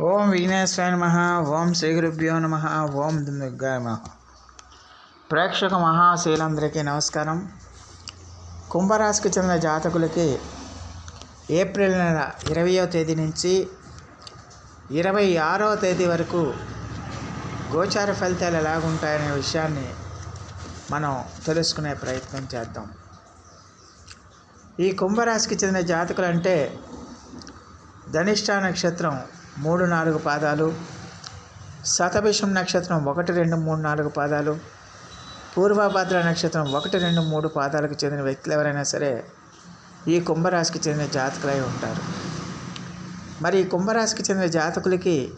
ఓం విఘ్నేశ్వరాయ నమ ఓం శ్రీ గురుభ్యో నమ ఓం దుర్గాయ నమ. ప్రేక్షక మహాశీలందరికీ నమస్కారం. కుంభరాశికి చెందిన జాతకులకి ఏప్రిల్ నెల ఇరవయో తేదీ నుంచి ఇరవై ఆరవ తేదీ వరకు గోచార ఫలితాలు ఎలాగుంటాయనే విషయాన్ని మనం తెలుసుకునే ప్రయత్నం చేద్దాం. ఈ కుంభరాశికి చెందిన జాతకులు అంటే ధనిష్ట నక్షత్రం మూడు నాలుగు పాదాలు. శతభిషం నక్షత్రం ఒకటి రెండు మూడు నాలుగు పాదాలు. పూర్వభద్ర నక్షత్రం ఒకటి రెండు మూడు పాదాలకు చెందిన వ్యక్తులు ఎవరైనా సరే ఈ కుంభరాశికి చెందిన జాతకులై ఉంటారు. మరి ఈ కుంభరాశికి చెందిన జాతకులకి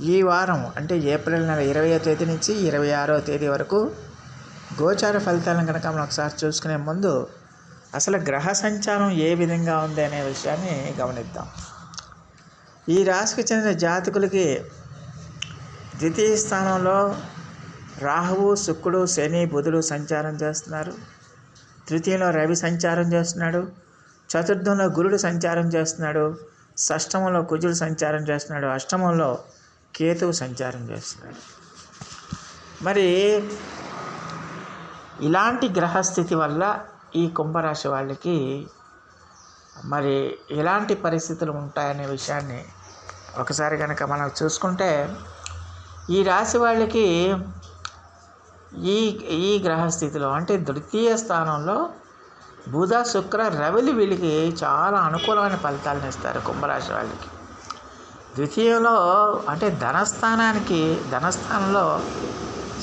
ఈ వారం అంటే ఏప్రిల్ నెల ఇరవయో తేదీ నుంచి ఇరవై ఆరో తేదీ వరకు గోచార ఫలితాలను కనుక మనం ఒకసారి చూసుకునే ముందు అసలు గ్రహ సంచారం ఏ విధంగా ఉంది అనే విషయాన్ని గమనిద్దాం. ఈ రాశికి చెందిన జాతకులకి ద్వితీయ స్థానంలో రాహువు శుక్రుడు శని బుధుడు సంచారం చేస్తున్నారు. తృతీయంలో రవి సంచారం చేస్తున్నాడు. చతుర్థంలో గురుడు సంచారం చేస్తున్నాడు. షష్టమంలో కుజుడు సంచారం చేస్తున్నాడు. అష్టమంలో కేతువు సంచారం చేస్తున్నాడు. మరి ఇలాంటి గ్రహస్థితి వల్ల ఈ కుంభరాశి వాళ్ళకి మరి ఎలాంటి పరిస్థితులు ఉంటాయనే విషయాన్ని ఒకసారి కనుక మనం చూసుకుంటే ఈ రాశి వాళ్ళకి ఈ ఈ గ్రహస్థితిలో అంటే ద్వితీయ స్థానంలో బుధ శుక్ర రవిలు వీళ్ళకి చాలా అనుకూలమైన ఫలితాలను ఇస్తారు కుంభరాశి వాళ్ళకి. ద్వితీయంలో అంటే ధనస్థానానికి ధనస్థానంలో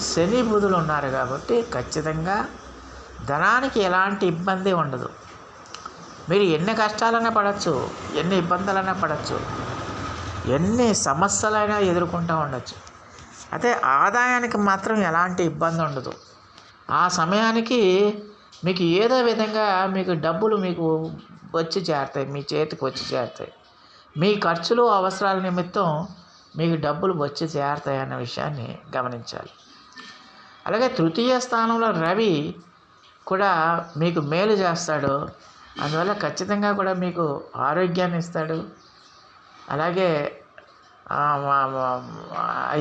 శని బుధులు ఉన్నారు కాబట్టి ఖచ్చితంగా ధనానికి ఎలాంటి ఇబ్బంది ఉండదు. మీరు ఎన్ని కష్టాలైనా పడవచ్చు ఎన్ని ఇబ్బందులైనా పడవచ్చు ఎన్ని సమస్యలైనా ఎదుర్కొంటూ ఉండొచ్చు. అయితే ఆదాయానికి మాత్రం ఎలాంటి ఇబ్బంది ఉండదు. ఆ సమయానికి మీకు ఏదో విధంగా మీకు డబ్బులు మీకు వచ్చి చేరుతాయి మీ చేతికి వచ్చి చేరుతాయి. మీ ఖర్చులు అవసరాల నిమిత్తం మీకు డబ్బులు వచ్చి చేరుతాయి అన్న విషయాన్ని గమనించాలి. అలాగే తృతీయ స్థానంలో రవి కూడా మీకు మేలు చేస్తాడు. అందువల్ల ఖచ్చితంగా కూడా మీకు ఆరోగ్యాన్ని ఇస్తాడు. అలాగే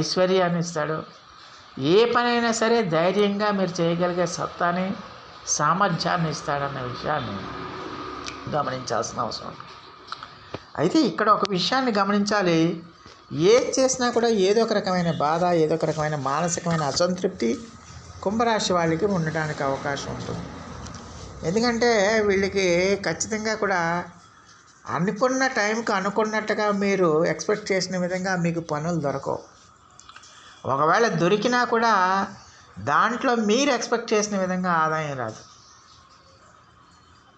ఐశ్వర్యాన్ని ఇస్తాడు. ఏ పనైనా సరే ధైర్యంగా మీరు చేయగలిగే సత్తాని సామర్థ్యాన్ని ఇస్తాడన్న విషయాన్ని గమనించాల్సిన అవసరం అయితే ఇక్కడ ఒక విషయాన్ని గమనించాలి. ఏది చేసినా కూడా ఏదో ఒక రకమైన బాధ ఏదో ఒక రకమైన మానసికమైన అసంతృప్తి కుంభరాశి వాళ్ళకి ఉండడానికి అవకాశం ఉంటుంది. ఎందుకంటే వీళ్ళకి ఖచ్చితంగా కూడా అనుకున్న టైంకి అనుకున్నట్టుగా మీరు ఎక్స్పెక్ట్ చేసిన విధంగా మీకు పనులు దొరకవు. ఒకవేళ దొరికినా కూడా దాంట్లో మీరు ఎక్స్పెక్ట్ చేసిన విధంగా ఆదాయం రాదు.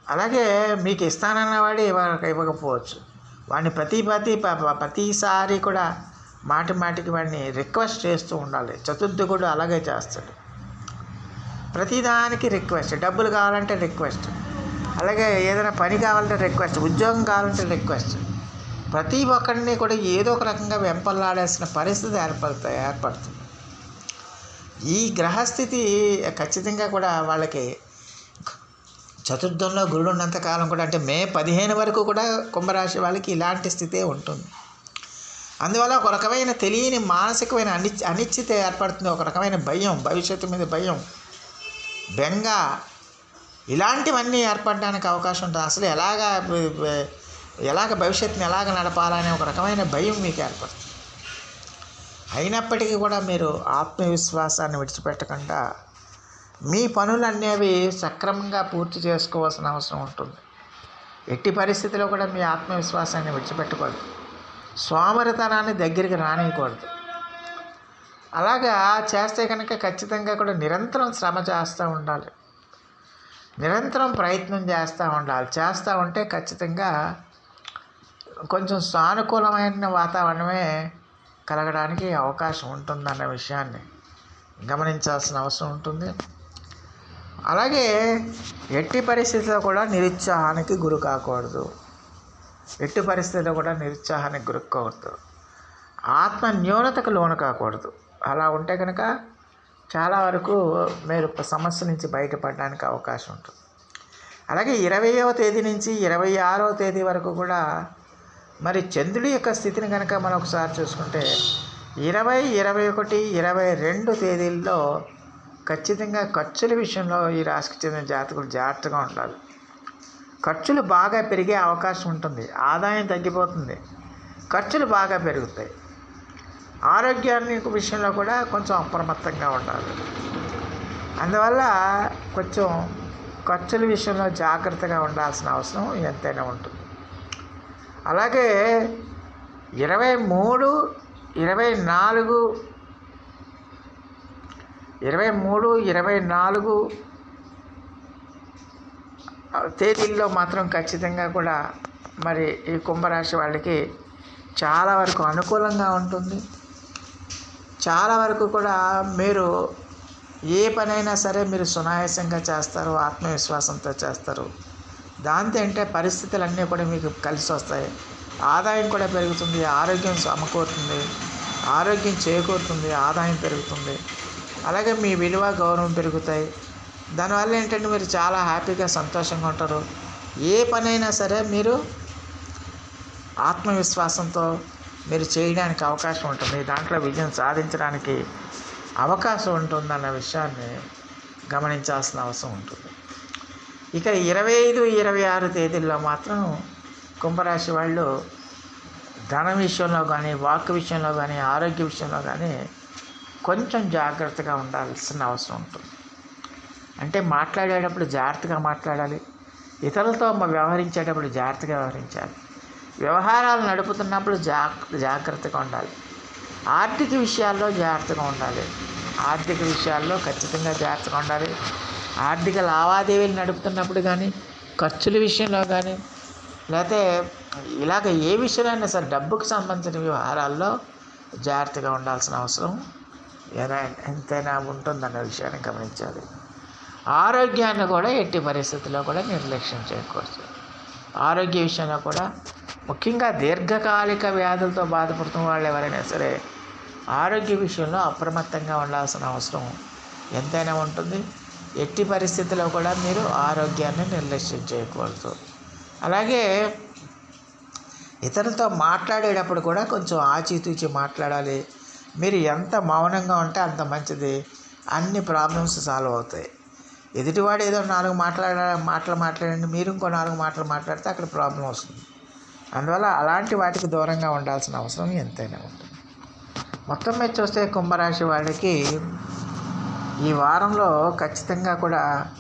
అలాగే మీకు ఇస్తానన్న వాడు ఇవ్వ ఇవ్వకపోవచ్చు. వాడిని ప్రతి ప్రతి ప్రతిసారి కూడా మాటి మాటికి వాడిని రిక్వెస్ట్ చేస్తూ ఉండాలి. చతుర్థుకుడు అలాగే చేస్తాడు. ప్రతిదానికి రిక్వెస్ట్ డబ్బులు కావాలంటే రిక్వెస్ట్. అలాగే ఏదైనా పని కావాలంటే రిక్వెస్ట్ ఉద్యోగం కావాలంటే రిక్వెస్ట్ ప్రతి ఒక్కరిని కూడా ఏదో ఒక రకంగా వెంపల్లాడాల్సిన పరిస్థితి ఏర్పడుతాయి ఏర్పడుతుంది. ఈ గ్రహస్థితి ఖచ్చితంగా కూడా వాళ్ళకి చతుర్థంలో గురుడు ఉన్నంతకాలం కూడా అంటే మే పదిహేను వరకు కూడా కుంభరాశి వాళ్ళకి ఇలాంటి స్థితే ఉంటుంది. అందువల్ల ఒక రకమైన తెలియని మానసికమైన అనిశ్చిత ఏర్పడుతుంది. ఒక రకమైన భయం భవిష్యత్తు మీద భయం. బెంగ ఇలాంటివన్నీ ఏర్పడడానికి అవకాశం ఉంటుంది. అసలు ఎలాగా ఎలాగ భవిష్యత్తుని ఎలాగ నడపాలనే ఒక రకమైన భయం మీకు ఏర్పడుతుంది. అయినప్పటికీ కూడా మీరు ఆత్మవిశ్వాసాన్ని విడిచిపెట్టకుండా మీ పనులు అనేవి సక్రమంగా పూర్తి చేసుకోవాల్సిన అవసరం ఉంటుంది. ఎట్టి పరిస్థితిలో కూడా మీ ఆత్మవిశ్వాసాన్ని విడిచిపెట్టకూడదు. సోమరితనాన్ని దగ్గరికి రానియకూడదు. అలాగా చేస్తే కనుక ఖచ్చితంగా కూడా నిరంతరం శ్రమ చేస్తూ ఉండాలి. నిరంతరం ప్రయత్నం చేస్తూ ఉండాలి. చేస్తూ ఉంటే ఖచ్చితంగా కొంచెం సానుకూలమైన వాతావరణమే కలగడానికి అవకాశం ఉంటుందన్న విషయాన్ని గమనించాల్సిన అవసరం ఉంటుంది. అలాగే ఎట్టి పరిస్థితిలో కూడా నిరుత్సాహానికి గురి కాకూడదు. ఎట్టి పరిస్థితిలో కూడా నిరుత్సాహానికి గురుకోవద్దు ఆత్మ న్యూనతకు లోను కాకూడదు. అలా ఉంటే కనుక చాలా వరకు మీరు సమస్య నుంచి బయటపడడానికి అవకాశం ఉంటుంది. అలాగే ఇరవయవ తేదీ నుంచి ఇరవై ఆరవ తేదీ వరకు కూడా మరి చంద్రుడి యొక్క స్థితిని కనుక మనం ఒకసారి చూసుకుంటే ఇరవై ఇరవై ఒకటి ఇరవై రెండు తేదీల్లో ఖచ్చితంగా ఖర్చుల విషయంలో ఈ రాశికి చెందిన జాతకులు జాగ్రత్తగా ఉండాలి. ఖర్చులు బాగా పెరిగే అవకాశం ఉంటుంది. ఆదాయం తగ్గిపోతుంది. ఖర్చులు బాగా పెరుగుతాయి. ఆరోగ్యాన్ని విషయంలో కూడా కొంచెం అప్రమత్తంగా ఉండాలి. అందువల్ల కొంచెం ఖర్చుల విషయంలో జాగ్రత్తగా ఉండాల్సిన అవసరం ఎంతైనా ఉంటుంది. అలాగే ఇరవై మూడు ఇరవై నాలుగు ఇరవై మూడు ఇరవై నాలుగు తేదీల్లో మాత్రం ఖచ్చితంగా కూడా మరి ఈ కుంభరాశి వాళ్ళకి చాలా వరకు అనుకూలంగా ఉంటుంది. చాలా వరకు కూడా మీరు ఏ పనైనా సరే మీరు సునాయాసంగా చేస్తారు ఆత్మవిశ్వాసంతో చేస్తారు. దాంతో అంటే పరిస్థితులన్నీ కూడా మీకు కలిసి వస్తాయి. ఆదాయం కూడా పెరుగుతుంది ఆరోగ్యం సమకూరుతుంది ఆరోగ్యం చేకూరుతుంది ఆదాయం పెరుగుతుంది. అలాగే మీ విలువ గౌరవం పెరుగుతాయి. దానివల్ల ఏంటంటే మీరు చాలా హ్యాపీగా సంతోషంగా ఉంటారు. ఏ పనైనా సరే మీరు ఆత్మవిశ్వాసంతో మీరు చేయడానికి అవకాశం ఉంటుంది. దాంట్లో విజయం సాధించడానికి అవకాశం ఉంటుందన్న విషయాన్ని గమనించాల్సిన అవసరం ఉంటుంది. ఇక ఇరవై ఐదు ఇరవై ఆరు తేదీల్లో మాత్రం కుంభరాశి వాళ్ళు ధన విషయంలో కానీ వాక్ విషయంలో కానీ ఆరోగ్య విషయంలో కానీ కొంచెం జాగ్రత్తగా ఉండాల్సిన అవసరం ఉంటుంది. అంటే మాట్లాడేటప్పుడు జాగ్రత్తగా మాట్లాడాలి. ఇతరులతో వ్యవహరించేటప్పుడు జాగ్రత్తగా వ్యవహరించాలి. వ్యవహారాలు నడుపుతున్నప్పుడు జాగ్ర జాగ్రత్తగా ఉండాలి. ఆర్థిక విషయాల్లో జాగ్రత్తగా ఉండాలి. ఆర్థిక విషయాల్లో ఖచ్చితంగా జాగ్రత్తగా ఉండాలి. ఆర్థిక లావాదేవీలు నడుపుతున్నప్పుడు కానీ ఖర్చుల విషయంలో కానీ లేకపోతే ఇలాగ ఏ విషయాలైనా సరే డబ్బుకు సంబంధించిన వ్యవహారాల్లో జాగ్రత్తగా ఉండాల్సిన అవసరం ఎలా ఎంతైనా ఉంటుందన్న విషయాన్ని గమనించాలి. ఆరోగ్యాన్ని కూడా ఎట్టి పరిస్థితుల్లో కూడా నిర్లక్ష్యం చేయకూడదు ఆరోగ్య విషయంలో కూడా ముఖ్యంగా దీర్ఘకాలిక వ్యాధులతో బాధపడుతున్న వాళ్ళు ఎవరైనా సరే ఆరోగ్య విషయంలో అప్రమత్తంగా ఉండాల్సిన అవసరం ఎంతైనా ఉంటుంది. ఎట్టి పరిస్థితుల్లో కూడా మీరు ఆరోగ్యాన్ని నిర్లక్ష్యం చేయకూడదు. అలాగే ఇతరులతో మాట్లాడేటప్పుడు కూడా కొంచెం ఆచితూచి మాట్లాడాలి. మీరు ఎంత మౌనంగా ఉంటే అంత మంచిది. అన్ని ప్రాబ్లమ్స్ సాల్వ్ అవుతాయి. ఎదుటివాడు ఏదో నాలుగు మాట్లాడ మాటలు మాట్లాడండి మీరు ఇంకో నాలుగు మాటలు మాట్లాడితే అక్కడ ప్రాబ్లం వస్తుంది. అందువల్ల అలాంటి వాటికి దూరంగా ఉండాల్సిన అవసరం ఎంతైనా ఉంటుంది. మొత్తం మీద చూస్తే కుంభరాశి వాళ్ళకి ఈ వారంలో ఖచ్చితంగా కూడా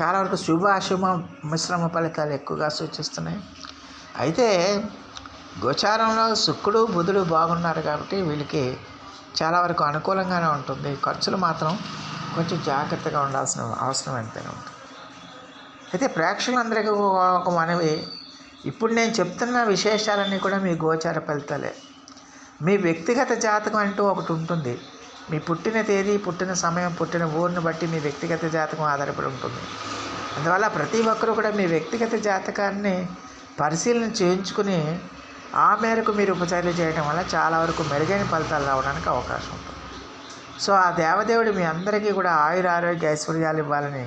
చాలా వరకు శుభ అశుభ మిశ్రమ ఫలితాలు ఎక్కువగా సూచిస్తున్నాయి. అయితే గోచారంలో శుక్రుడు బుధుడు బాగున్నారు కాబట్టి వీళ్ళకి చాలా వరకు అనుకూలంగానే ఉంటుంది. ఖర్చులు మాత్రం కొంచెం జాగ్రత్తగా ఉండాల్సిన అవసరం ఎంతైనా ఉంటుంది. అయితే ప్రేక్షకులందరికీ ఒక మనవి ఇప్పుడు నేను చెప్తున్న విశేషాలన్నీ కూడా మీ గోచార ఫలితాలే. మీ వ్యక్తిగత జాతకం అంటూ ఒకటి ఉంటుంది. మీ పుట్టిన తేదీ పుట్టిన సమయం పుట్టిన ఊరిని బట్టి మీ వ్యక్తిగత జాతకం ఆధారపడి ఉంటుంది. అందువల్ల ప్రతి ఒక్కరూ కూడా మీ వ్యక్తిగత జాతకాన్ని పరిశీలన చేయించుకుని ఆ మేరకు మీరు ఉపచర్యలు చేయడం వల్ల చాలా వరకు మెరుగైన ఫలితాలు రావడానికి అవకాశం ఉంటుంది. సో ఆ దేవదేవుడు మీ అందరికీ కూడా ఆయుర ఆరోగ్య ఐశ్వర్యాలు ఇవ్వాలని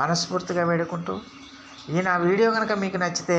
మనస్ఫూర్తిగా వేడుకుంటూ ఈ నా వీడియో కనుక మీకు నచ్చితే